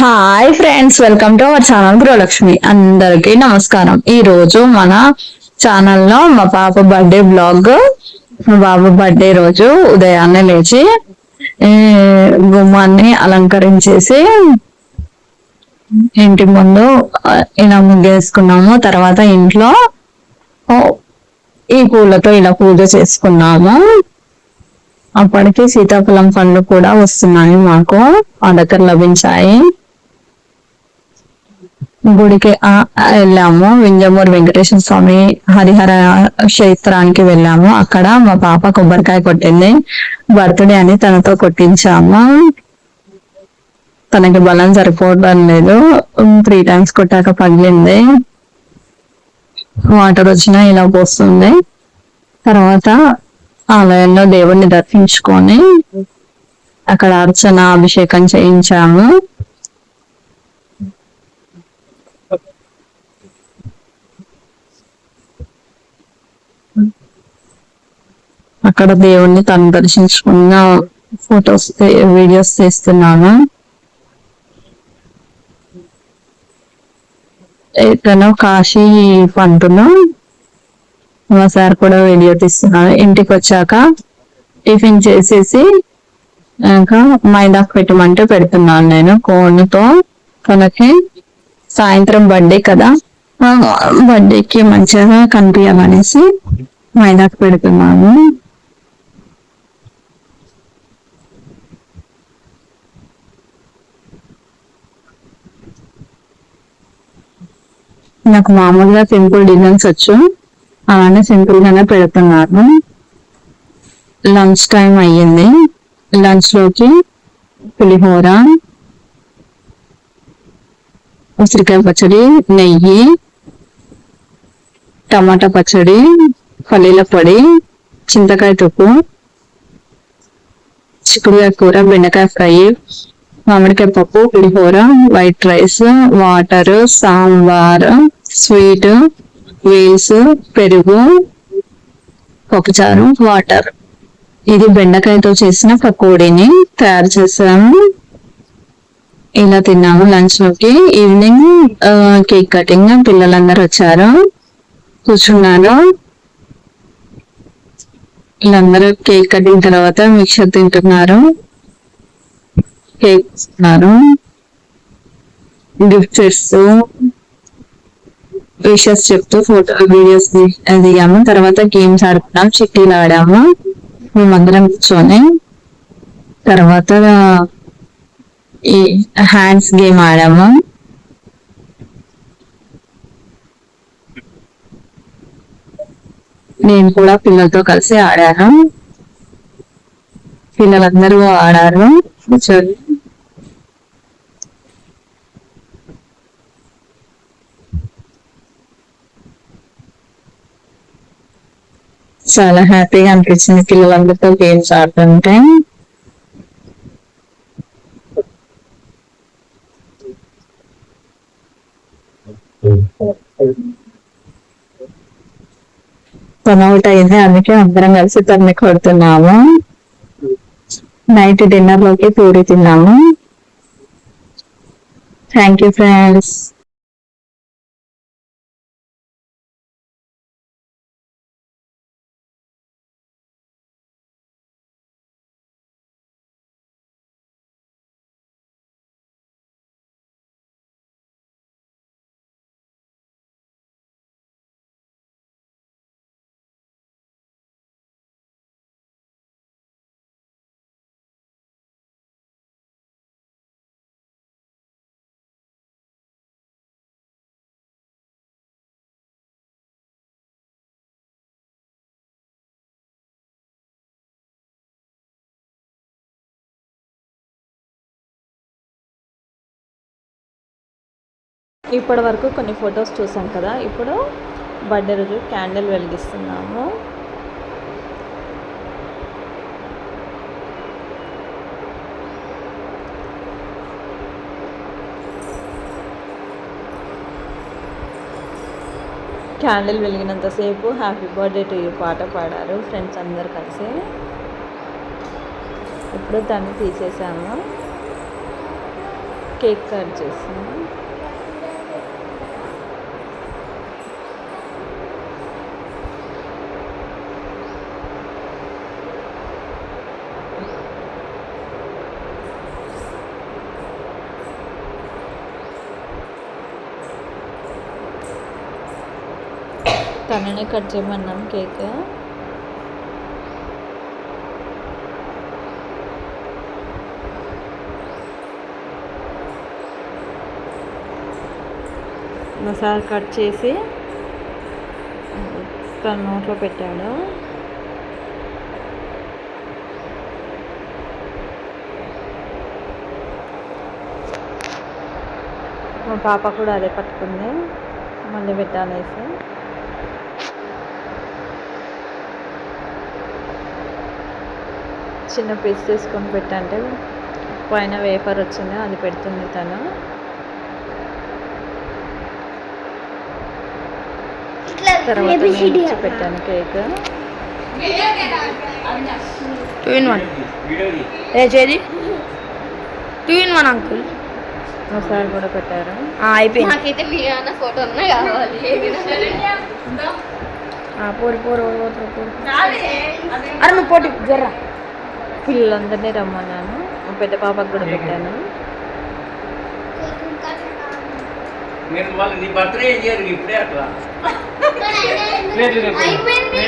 Hi friends welcome to our channel Gruhalakshmi అందరికీ నమస్కారం ఈ రోజు మన ఛానల్లో మా పాప బర్త్డే బ్లాగ్ మా బాబు బర్త్డే రోజు ఉదయాన్నే లేచి గుమ్మాన్ని అలంకరించేసి ఇంటి ముందు ఇలా ముగ్గేసుకున్నాము. తర్వాత ఇంట్లో ఈ పూలతో ఇలా పూజ చేసుకున్నాము. అప్పటికి సీతాఫలం పండ్లు కూడా వస్తున్నాయి మాకు. మా దగ్గర లభించాయి. గుడికి ఆ, వెళ్ళాము. వింజమూరు వెంకటేశ్వర స్వామి హరిహర క్షేత్రానికి వెళ్ళాము. అక్కడ మా పాప కొబ్బరికాయ కొట్టింది. బర్త్డే అని తనతో కొట్టించాము. తనకి బలం సరిపోవడం లేదు. త్రీ టైమ్స్ కొట్టాక పగిలింది. వాటర్ వచ్చినా ఇలా పోస్తుంది. తర్వాత ఆలయంలో దేవుణ్ణి దర్శించుకొని అక్కడ అర్చన అభిషేకం చేయించాము. అక్కడ దేవుణ్ణి తను దర్శించుకున్న ఫొటోస్ వీడియోస్ తీస్తున్నాను. ఇతను కాశీ పంతులు మా సార్ కూడా వీడియో తీస్తున్నాను ఇంటికి వచ్చాక టిఫిన్ చేసేసి ఇంకా మైదాకు పెట్టమంటే పెడుతున్నాను నేను కోన్తో తనకి సాయంత్రం బర్త్డే కదా. బర్త్డేకి మంచిగా కనిపించాలనేసి మైదాకు పెడుతున్నాను. నాకు మామూలుగా సింపుల్ డిజైన్స్ వచ్చు. అలానే సింపుల్ గానే పెడుతున్నాను లంచ్ టైం అయ్యింది. లంచ్లోకి పులిహోర ఉసిరికాయ పచ్చడి నెయ్యి టమాటా పచ్చడి పల్లీల పొడి చింతకాయ తుప్పు చిక్కుడుకాయ కూర బెండకాయ ఫ్రై మామిడికాయ పప్పు పులిహోర white rice water sambar sweet Wales పెరుగు పప్పుచారు వాటర్. ఇది బెండకాయతో చేసిన పకోడీని తయారు చేసాము ఇలా తిన్నాము లంచ్లోకి ఈవినింగ్ కేక్ కటింగ్ పిల్లలందరూ వచ్చారు. కూర్చున్నారు. వీళ్ళందరూ కేక్ కటింగ్ తర్వాత మిక్సర్ తింటున్నారు. కేక్ ఇస్తున్నారు గిఫ్ట్స్ విషెస్ చెప్తూ ఫోటో వీడియోస్ దిగాము తర్వాత గేమ్స్ ఆడుకున్నాం చిట్టీలు ఆడాము. మేమందరం కూర్చొని తర్వాత ఈ హ్యాండ్స్ గేమ్ ఆడాము. నేను కూడా పిల్లలతో కలిసి ఆడాను. పిల్లలందరూ ఆడారు. కూర్చొని చాలా హ్యాపీగా అనిపించింది పిల్లలందరితో గేమ్స్ ఆడుతుంటే. పని అవుట్ అయింది అందుకే అందరం కలిసి తన్ని కొడుతున్నాము. నైట్ డిన్నర్లోకి పూరి తిన్నాము. థ్యాంక్ యూ ఫ్రెండ్స్ ఇప్పటి వరకు కొన్ని ఫొటోస్ చూసాం కదా ఇప్పుడు బర్త్డే రోజు క్యాండిల్ వెలిగిస్తున్నాము. క్యాండిల్ వెలిగినంతసేపు హ్యాపీ బర్త్డే టు యూ పాట పాడారు ఫ్రెండ్స్ అందరు కలిసి. ఇప్పుడు దాన్ని తీసేసాము. కేక్ కట్ చేసాము. తననే కట్ చేయమన్నాను కేక్. ఒకసారి కట్ చేసి తన నోట్లో పెట్టాడు. మా పాప కూడా అదే పట్టుకుంది. మళ్ళీ పెట్టాలేసి చిన్న పీస్ తీసుకొని పెట్టంటే పైన వేపర్ వచ్చింది అది పెడుతుంది తను. తర్వాత పెట్టాను కేక్. టూ ఇన్ వన్ ఏ చేది? టూ ఇన్ వన్ అంకుల్ ఒకసారి కూడా పెట్టారు? అయిపోయింది. నాకైతే మీ అన్న ఫోటో ఉన్నా కావాలి ఏదైనా సరే. ఆ, పోరు పోరు పోరు, పోరు పోరు. అరే నువ్వు పోటీ జర్రా. పిల్లలందరినీ రమ్మన్నాను. మా పెద్ద పాపకు కూడా పెట్టాను. మీరు వాళ్ళు నీ బర్త్డే చేయరు ఇప్పుడే అట్లా. అయిపోయింది.